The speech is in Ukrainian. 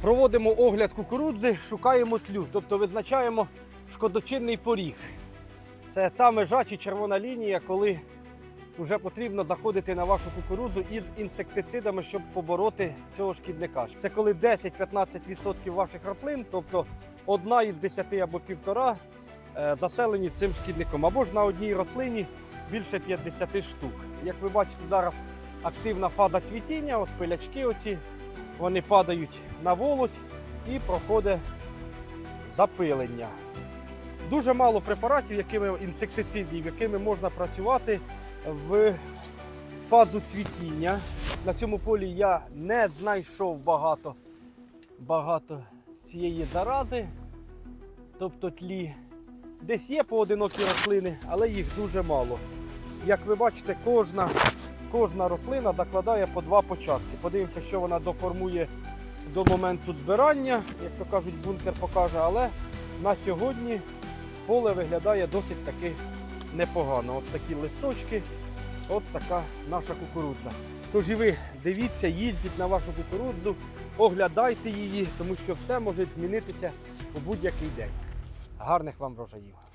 Проводимо огляд кукурудзи, шукаємо тлю, тобто визначаємо шкодочинний поріг. Це та межа чи червона лінія, коли вже потрібно заходити на вашу кукурудзу із інсектицидами, щоб побороти цього шкідника. Це коли 10-15% ваших рослин, тобто одна із 10 або півтора, е, заселені цим шкідником. Або ж на одній рослині більше 50 штук. Як ви бачите, зараз активна фаза цвітіння, от пилячки оці, вони падають на волоть і проходить запилення. Дуже мало препаратів, якими інсектицидів, якими можна працювати в фазу цвітіння. На цьому полі я не знайшов багато, багато цієї зарази, тобто тлі. Десь є поодинокі рослини, але їх дуже мало. Як ви бачите, кожна, кожна рослина закладає по два початки. Подивимося, що вона доформує до моменту збирання, як то кажуть, бункер покаже, але на сьогодні поле виглядає досить таки непогано. От такі листочки, от така наша кукурудза. Тож і ви дивіться, їздіть на вашу кукурудзу, оглядайте її, тому що все може змінитися у будь-який день. Гарних вам врожаїв!